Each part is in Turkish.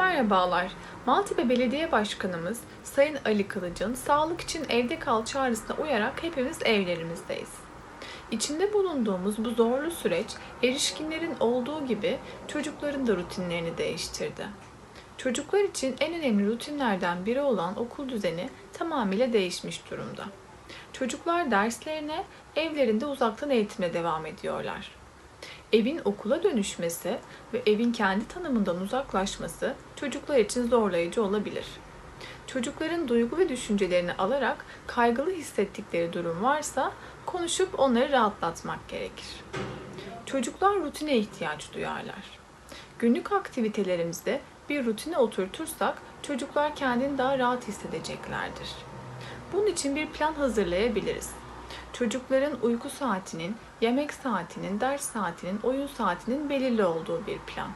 Merhabalar. Maltepe Belediye Başkanımız Sayın Ali Kılıç'ın sağlık için evde kal çağrısına uyarak hepimiz evlerimizdeyiz. İçinde bulunduğumuz bu zorlu süreç erişkinlerin olduğu gibi çocukların da rutinlerini değiştirdi. Çocuklar için en önemli rutinlerden biri olan okul düzeni tamamıyla değişmiş durumda. Çocuklar derslerine evlerinde uzaktan eğitimle devam ediyorlar. Evin okula dönüşmesi ve evin kendi tanımından uzaklaşması çocuklar için zorlayıcı olabilir. Çocukların duygu ve düşüncelerini alarak kaygılı hissettikleri durum varsa konuşup onları rahatlatmak gerekir. Çocuklar rutine ihtiyaç duyarlar. Günlük aktivitelerimizde bir rutine oturtursak çocuklar kendini daha rahat hissedeceklerdir. Bunun için bir plan hazırlayabiliriz. Çocukların uyku saatinin, yemek saatinin, ders saatinin, oyun saatinin belirli olduğu bir plan.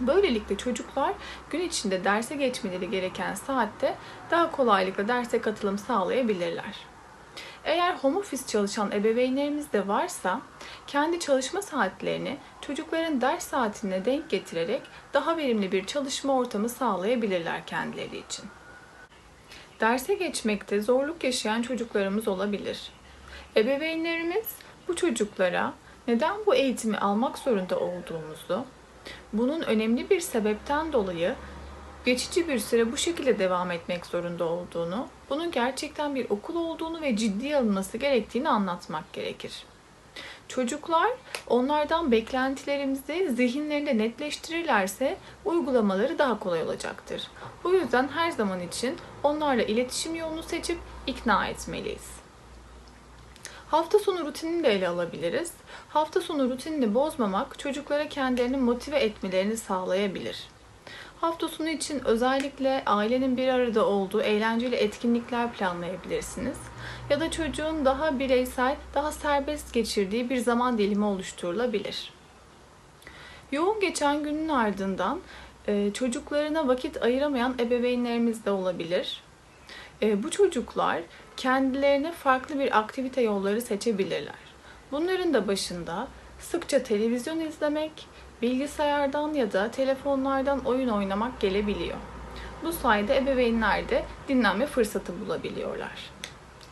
Böylelikle çocuklar gün içinde derse geçmeleri gereken saatte daha kolaylıkla derse katılım sağlayabilirler. Eğer home office çalışan ebeveynlerimiz de varsa kendi çalışma saatlerini çocukların ders saatine denk getirerek daha verimli bir çalışma ortamı sağlayabilirler kendileri için. Derse geçmekte zorluk yaşayan çocuklarımız olabilir. Ebeveynlerimiz bu çocuklara neden bu eğitimi almak zorunda olduğumuzu, bunun önemli bir sebepten dolayı geçici bir süre bu şekilde devam etmek zorunda olduğunu, bunun gerçekten bir okul olduğunu ve ciddiye alınması gerektiğini anlatmak gerekir. Çocuklar onlardan beklentilerimizi zihinlerinde netleştirirlerse uygulamaları daha kolay olacaktır. Bu yüzden her zaman için onlarla iletişim yolunu seçip ikna etmeliyiz. Hafta sonu rutinini de ele alabiliriz. Hafta sonu rutinini bozmamak çocuklara kendilerini motive etmelerini sağlayabilir. Hafta sonu için özellikle ailenin bir arada olduğu eğlenceli etkinlikler planlayabilirsiniz. Ya da çocuğun daha bireysel, daha serbest geçirdiği bir zaman dilimi oluşturulabilir. Yoğun geçen günün ardından e, çocuklarına vakit ayıramayan ebeveynlerimiz de olabilir. E, bu çocuklar kendilerine farklı bir aktivite yolları seçebilirler. Bunların da başında sıkça televizyon izlemek, bilgisayardan ya da telefonlardan oyun oynamak gelebiliyor. Bu sayede ebeveynler de dinlenme fırsatı bulabiliyorlar.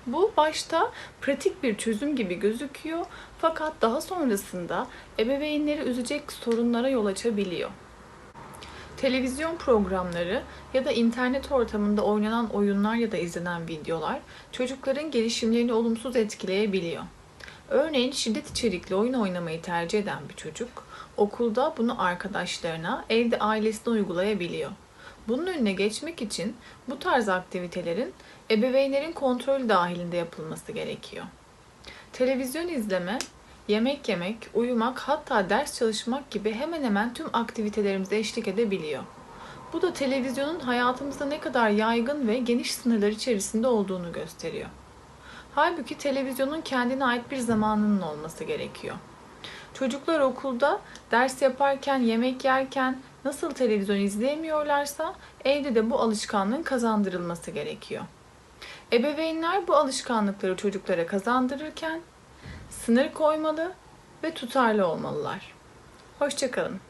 Bu başta pratik bir çözüm gibi gözüküyor fakat daha sonrasında ebeveynleri üzecek sorunlara yol açabiliyor. Televizyon programları ya da internet ortamında oynanan oyunlar ya da izlenen videolar çocukların gelişimlerini olumsuz etkileyebiliyor. Örneğin şiddet içerikli oyun oynamayı tercih eden bir çocuk okulda bunu arkadaşlarına, evde ailesine uygulayabiliyor. Bunun önüne geçmek için bu tarz aktivitelerin ebeveynlerin kontrolü dahilinde yapılması gerekiyor. Televizyon izleme, yemek yemek, uyumak hatta ders çalışmak gibi hemen hemen tüm aktivitelerimize eşlik edebiliyor. Bu da televizyonun hayatımızda ne kadar yaygın ve geniş sınırlar içerisinde olduğunu gösteriyor. Halbuki televizyonun kendine ait bir zamanının olması gerekiyor. Çocuklar okulda ders yaparken, yemek yerken nasıl televizyon izleyemiyorlarsa evde de bu alışkanlığın kazandırılması gerekiyor. Ebeveynler bu alışkanlıkları çocuklara kazandırırken sınır koymalı ve tutarlı olmalılar. Hoşçakalın.